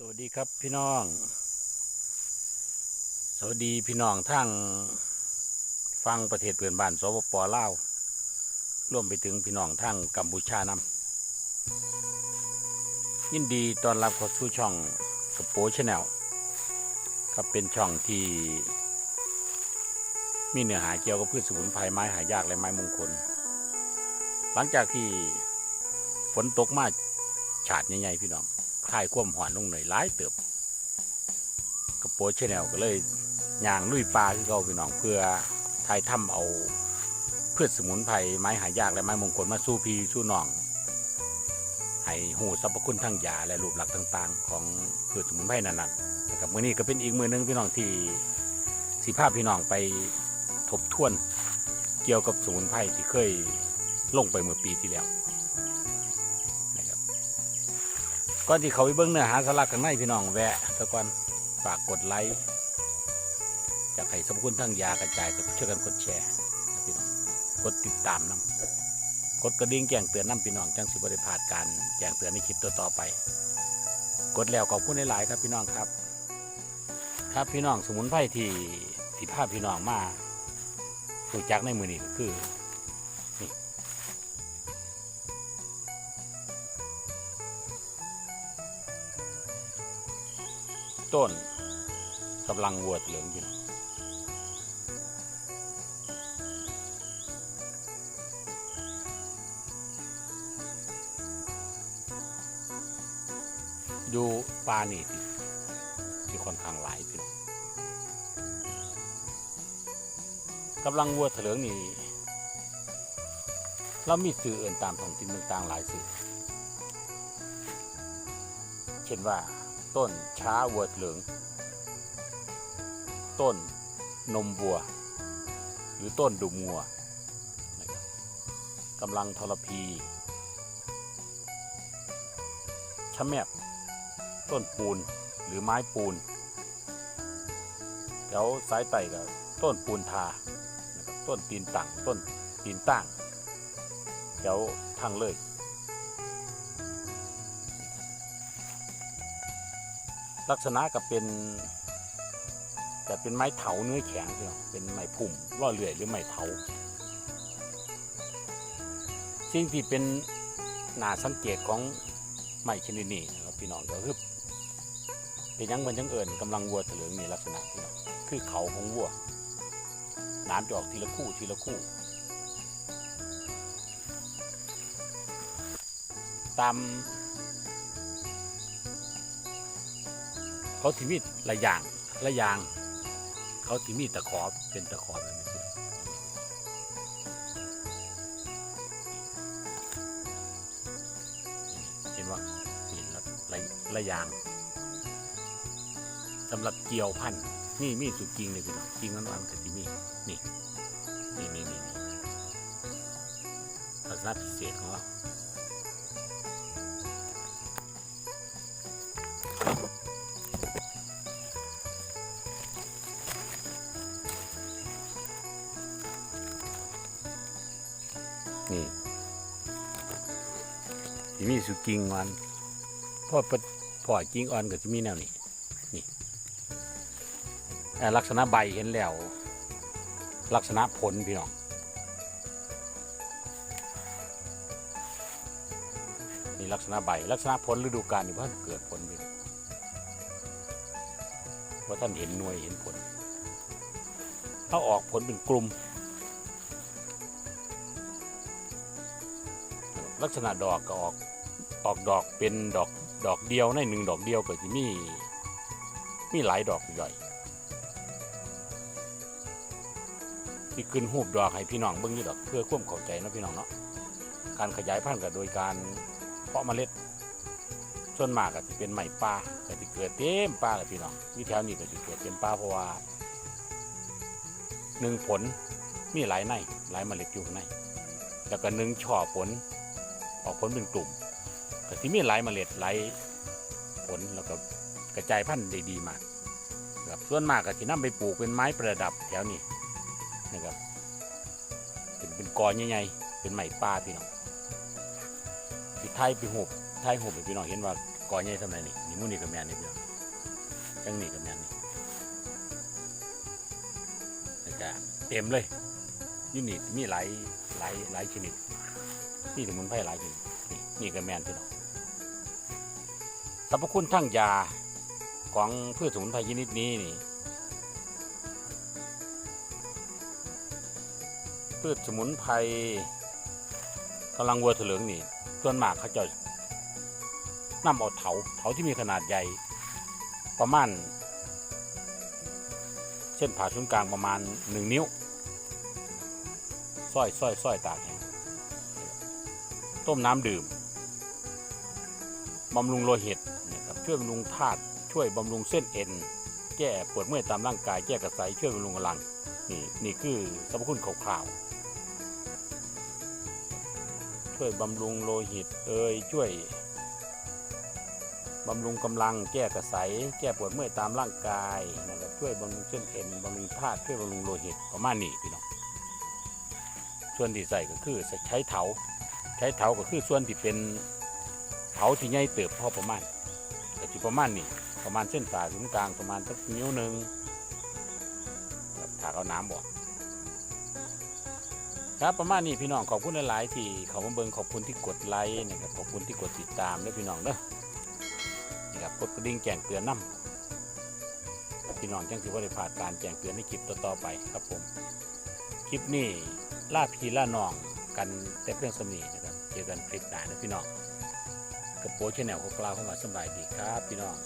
สวัสดีครับพี่น้อง สวัสดีพี่น้องทั้งฟังประเทศเพื่อนบ้านสปปลาวร่วมไปถึงพี่น้องทั้งกัมพูชานำยินดีตอนรับเข้าสู่ช่องกระโปชแนลครับเป็นช่องที่ มีเนื้อหาเกี่ยวกับพืชสมุนไพรไม้หายากและไม้มงคล หลังจากที่ฝนตกมาฉาดใหญ่ๆพี่น้อง คลายความหวานลงหน่อยหลายเติบกระโปรงชแนลก็เลยย่างลุยปลาคือเขาพี่น้องเพื่อทายถ้ำเอาพืชสมุนไพรไม้หายากและไม้มงคลมาสู้พีสู้น้อง ให้หูสรรพคุณทั้งยาและรูปลักษณ์ต่าง ๆ ของพืชสมุนไพรนั้นๆนะครับมื้อนี้ก็เป็นอีกมือหนึงพี่น้องที่สิภาพพี่น้องไปทบทวน เกี่ยวกับสมุนไพรที่เคยลงไปเมื่อปีที่แล้ว ก่อนที่เขาไปเบิ้งเนื้อหาสาระกันในพี่น้องแวะตะก่อนฝากกดไลค์จากให้สมคุณทั้งยากระจายก็ช่วยกันกดแชร์นะพี่น้องกดติดตามน้ำกดกระดิ่งแจ้งเตือนน้ำพี่น้องจังสิบริพลาดการแจ้งเตือนในคลิปต่อๆไป กดแล้วขอบคุณหลายๆครับพี่น้องครับ ครับพี่น้องสมุนไพรที่ที่ภาพพี่น้องมารู้จักในมือนี้ก็คือ ต้นกำลังวัวเหลืองอยู่นะอยู่ปลานี่ที่ที่ค่อนข้างหลายพี่น้องกำลังวัวเถลิงนี่เรามีสื่ออื่นตามท้องถิ่นต่างๆหลายสื่อ เช่นว่า ต้นช้าวัวเหลือง ต้นนมวัว หรือต้นดุมงัวกำลังทรพีชะแมบ ต้นปูนหรือไม้ปูนแล้วสายไต่กับต้นปูนทาต้นตีนต่างต้นตีนตั้งแล้วทางเลย ลักษณะก็เป็นจะเป็นไม้เถาเนื้อแข็งพี่น้องเป็นไม้พุ่มล่อเลื่อยหรือไม้เถาสิ่งที่เป็นหนาสังเกตของไม้ชนิดนี้นะครับพี่น้องก็คือเป็นยังมันยังเอิญกำลังวัวเถลิงนี่ลักษณะพี่น้องคือเขาของวัวน้ำจะออกทีละคู่ทีละคู่ ตาม เขาที่มีระยางระยาง เขาที่มีตะขอเป็นตะขอแบบนี้เห็นว่านี่ระระระยางสำหรับเกี่ยวพันธุ์นี่มีสุดจริงเลยพี่น้องจริงนั้นวันกับที่มีนี่นี่นี่นี่ลักษณะพิเศษของเรา นี่ที่มีสุกิงมันพ่อปะพ่อกิงอ่อนก็จะมีแนวนี้นี่อ่าลักษณะใบเห็นแล้ว ลักษณะผลพี่น้องนี่ลักษณะใบลักษณะผลฤดูกาลนี่เพิ่งเกิดผลพี่ว่าท่านเห็นหน่วยเห็นผลถ้าออกผลเป็นกลุ่ม ลักษณะดอกก็ออกออกดอกเป็นดอกดอกเดียวในหนึ่งดอกเดียวก็จะมีมีหลายดอกใหญ่ที่ขึ้นหูบดอกให้พี่น้องเบิ่งนี่ดอกเพื่อความเข้าใจนะพี่น้องเนาะการขยายพันธุ์ก็โดยการเพาะเมล็ดส่วนมากก็จะเป็นไม้ป่าก็จะเกิดเต็มป่าเลยพี่น้องวิแถวนี้ก็จะเกิดเต็มป่าเพราะว่าหนึ่งผลมีหลายในหลายเมล็ดอยู่ในแล้วก็หนึ่งช่อผล ออกผลเป็นกลุ่มก็ที่มีหลายเมล็ดหลายผลแล้วก็กระจายพันธุ์ได้ดีมากครับส่วนมากก็จะนำไปปลูกเป็นไม้ประดับแถวนี้นะครับเป็นเป็นกอใหญ่ๆเป็นไม้ป่าพี่น้องที่ไทยไปหูบไทยหูบพี่น้องเห็นว่ากอใหญ่ทำไมนี่นี่มูนี่กับแมนนี่พี่น้องจังนี่กับแมนนี่แล้วก็เต็มเลยอยูนี่มีหลายหลายหลายชนิด นี่สมุนไพรหลายชนิดนี่นี่กับแมนพี่น้องสรรพคุณทั้งยาของพืชสมุนไพรชนิดนี้นี่พืชสมุนไพรกำลังวัวเถลิงนี่ส่วนมากเขาจะนำเอาเถาเถาที่มีขนาดใหญ่ ประมาณเส้นผ่าศูนย์กลางประมาณหนึ่งนิ้วส้อยส้อยส้อยตากแห้ง ต้มน้ำดื่มบำรุงโลหิตนะครับช่วยบำรุงธาตุช่วยบำรุงเส้นเอ็น แก้ปวดเมื่อยตามร่างกายแก้กระสายช่วยบำรุงกำลังนี่นี่คือสรรพคุณคร่าวๆช่วยบำรุงโลหิตเอ่ยช่วยบำรุงกำลังแก้กระสายแก้ปวดเมื่อยตามร่างกายนะครับช่วยบำรุงเส้นเอ็นบำรุงธาตุช่วยบำรุงโลหิตประมาณนี้พี่น้องส่วนที่ใส่ก็คือใช้เถา ใช้เถาก็คือส่วนที่เป็นเถาที่ใหญ่เติบพอประมาณก็จะประมาณนี้ประมาณเส้นผ่าศูนย์กลางประมาณสักนิ้วหนึ่งถ้าเอาน้ำบอกครับประมาณนี้พี่น้องขอบคุณหลาย ๆ ที่เขามาเบิงขอบคุณที่กดไลค์นะครับขอบคุณที่กดติดตามด้วยพี่น้องเด้อนี่ครับกดกระดิ่งแจ้งเตือนน้ำพี่น้องจังสิว่าได้ผ่านการแจ้งเตือนในคลิปต่อ ๆ ไปครับผม คลิปนี้ล่าพีล่าน้องกันแต่เรื่องสมีน เจอกันคลิปหน้านะพี่น้องกับโปรชแนลของเราเข้ามาสบายดีครับ พี่น้อง